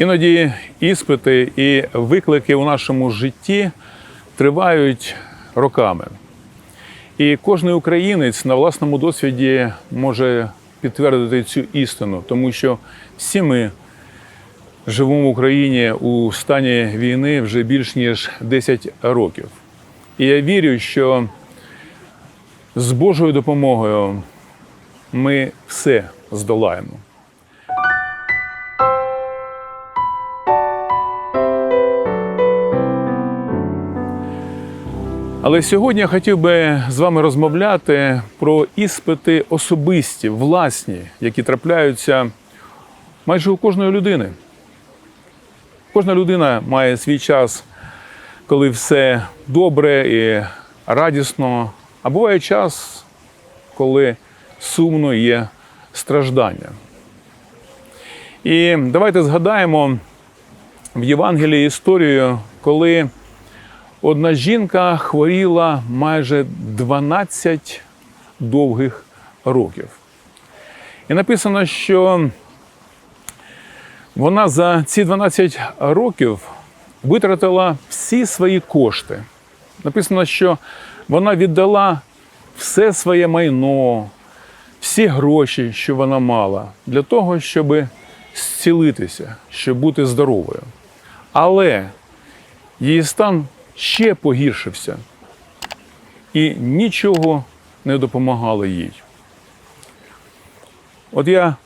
Іноді іспити і виклики у нашому житті тривають роками. І кожен українець на власному досвіді може підтвердити цю істину, тому що всі ми живемо в Україні у стані війни вже більш ніж 10 років. І я вірю, що з Божою допомогою ми все здолаємо. Але сьогодні я хотів би з вами розмовляти про іспити особисті, власні, які трапляються майже у кожної людини. Кожна людина має свій час, коли все добре і радісно, а буває час, коли сумно є страждання. І давайте згадаємо в Євангелії історію, коли одна жінка хворіла майже 12 довгих років. І написано, що вона за ці 12 років витратила всі свої кошти. Написано, що вона віддала все своє майно, всі гроші, що вона мала, для того, щоб зцілитися, щоб бути здоровою. Але її стан ще погіршився, і нічого не допомагало їй. От я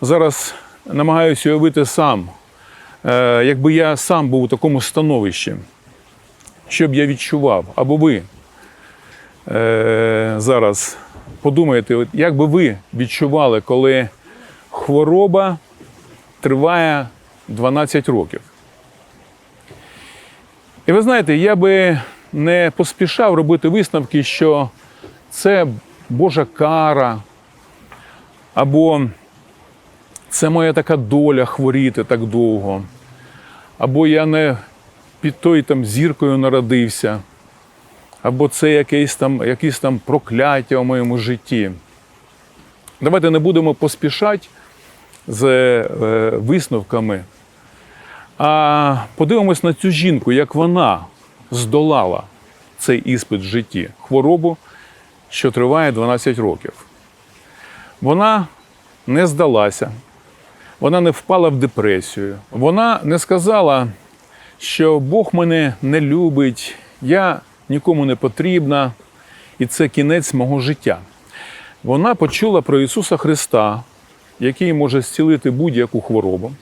зараз намагаюся уявити сам, е, якби я сам був у такому становищі, що б я відчував, або ви е, зараз подумаєте, як би ви відчували, коли хвороба триває 12 років. І ви знаєте, я би не поспішав робити висновки, що це Божа кара, або це моя така доля хворіти так довго, або я не під тою там зіркою народився, або це якесь там, якісь там прокляття у моєму житті. Давайте не будемо поспішати з е, висновками. А подивимось на цю жінку, як вона здолала цей іспит в житті, хворобу, що триває 12 років. Вона не здалася, вона не впала в депресію. Вона не сказала, що Бог мене не любить, я нікому не потрібна, і це кінець мого життя. Вона почула про Ісуса Христа, який може зцілити будь-яку хворобу.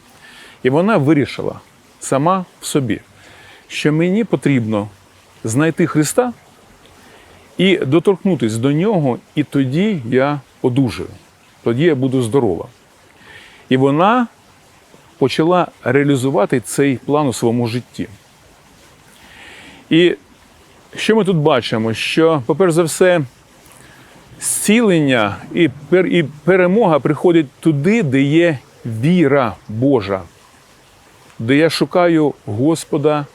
І вона вирішила сама в собі, що мені потрібно знайти Христа і доторкнутися до нього, і тоді я одужаю, тоді я буду здорова. І вона почала реалізувати цей план у своєму житті. І що ми тут бачимо? Що, по-перше за все, зцілення і перемога приходить туди, де є віра Божа, де я шукаю Господа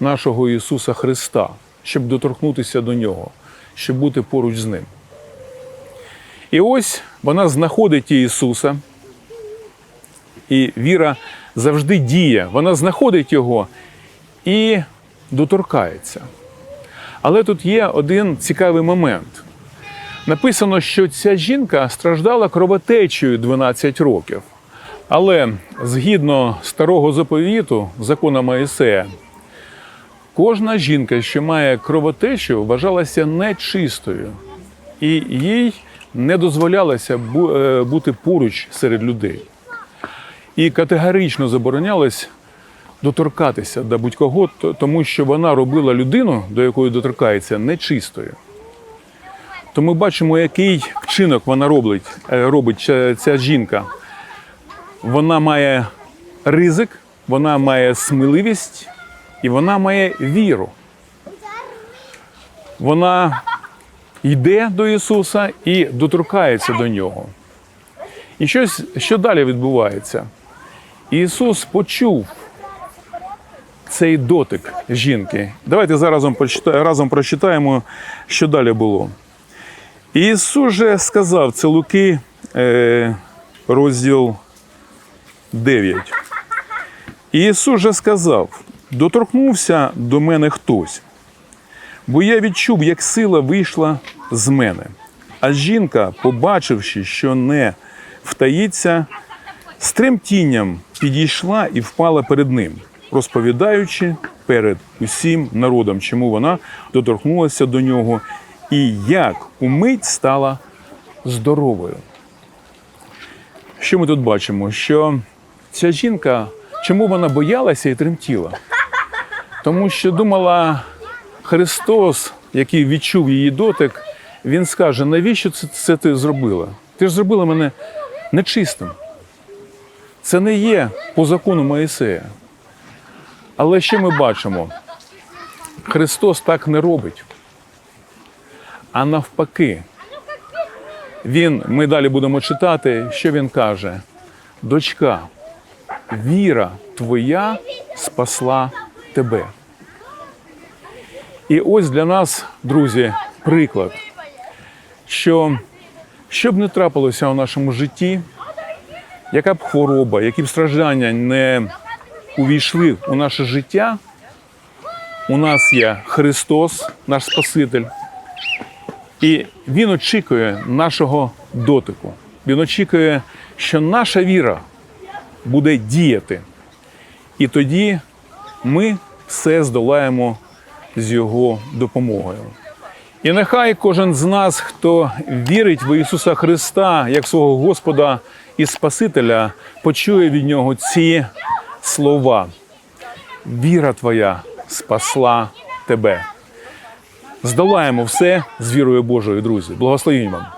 нашого Ісуса Христа, щоб доторкнутися до Нього, щоб бути поруч з Ним. І ось вона знаходить Ісуса, і віра завжди діє. Вона знаходить Його і доторкається. Але тут є один цікавий момент. Написано, що ця жінка страждала кровотечею 12 років. Але згідно старого заповіту, закона Моїсея, кожна жінка, що має кровотечу, вважалася нечистою, і їй не дозволялося е, бути поруч серед людей. І категорично заборонялось доторкатися до будь-кого, тому що вона робила людину, до якої доторкається, нечистою. То ми бачимо, який вчинок вона робить, е, робить ця- ця жінка. Вона має ризик, вона має сміливість і вона має віру. Вона йде до Ісуса і доторкається до нього. І щось, що далі відбувається? Ісус почув цей дотик жінки. Давайте зараз разом прочитаємо, що далі було. Ісус же сказав, це Луки, е, розділ 9. І Ісус же сказав: доторкнувся до мене хтось, бо я відчув, як сила вийшла з мене. А жінка, побачивши, що не втаїться, з тремтінням підійшла і впала перед ним, розповідаючи перед усім народом, чому вона доторкнулася до нього, і як умить стала здоровою. Що ми тут бачимо? Що ця жінка, чому вона боялася і тремтіла? Тому що думала, Христос, який відчув її дотик, він скаже: навіщо це, це ти зробила? Ти ж зробила мене нечистим. Це не є по закону Моїсея. Але що ми бачимо? Христос так не робить. А навпаки, він, ми далі будемо читати, що він каже: дочка, віра твоя спасла тебе. І ось для нас, друзі, приклад, що що б не трапилося у нашому житті, яка б хвороба, які б страждання не увійшли у наше життя, у нас є Христос, наш Спаситель, і Він очікує нашого дотику. Він очікує, що наша віра буде діяти. І тоді ми все здолаємо з Його допомогою. І нехай кожен з нас, хто вірить в Ісуса Христа як свого Господа і Спасителя, почує від Нього ці слова. Віра твоя спасла тебе. Здолаємо все з вірою Божою, друзі. Благословінь вам.